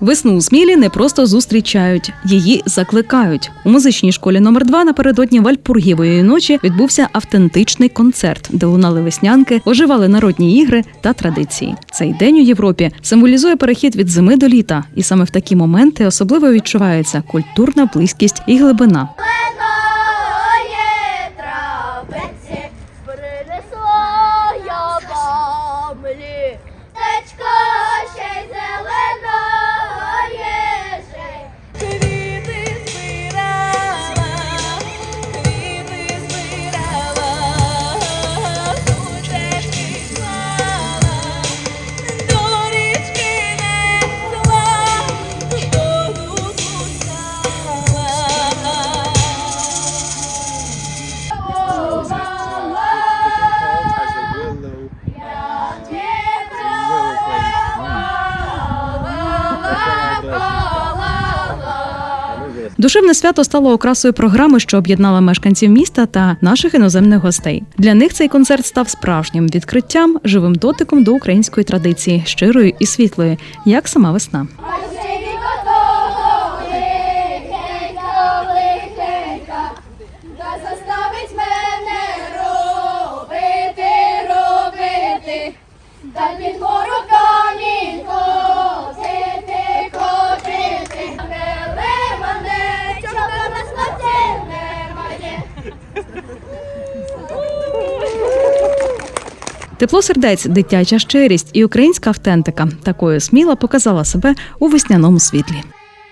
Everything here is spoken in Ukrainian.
Весну у Смілі не просто зустрічають, її закликають. У музичній школі номер 2 напередодні Вальпургівої ночі відбувся автентичний концерт, де лунали веснянки, оживали народні ігри та традиції. Цей день у Європі символізує перехід від зими до літа, і саме в такі моменти особливо відчувається культурна близькість і глибина. Душевне свято стало окрасою програми, що об'єднала мешканців міста та наших іноземних гостей. Для них цей концерт став справжнім відкриттям, живим дотиком до української традиції, щирої і світлої, як сама весна. Та під гору камінь Тепло сердець, дитяча щирість і українська автентика такою сміла показала себе у весняному світлі.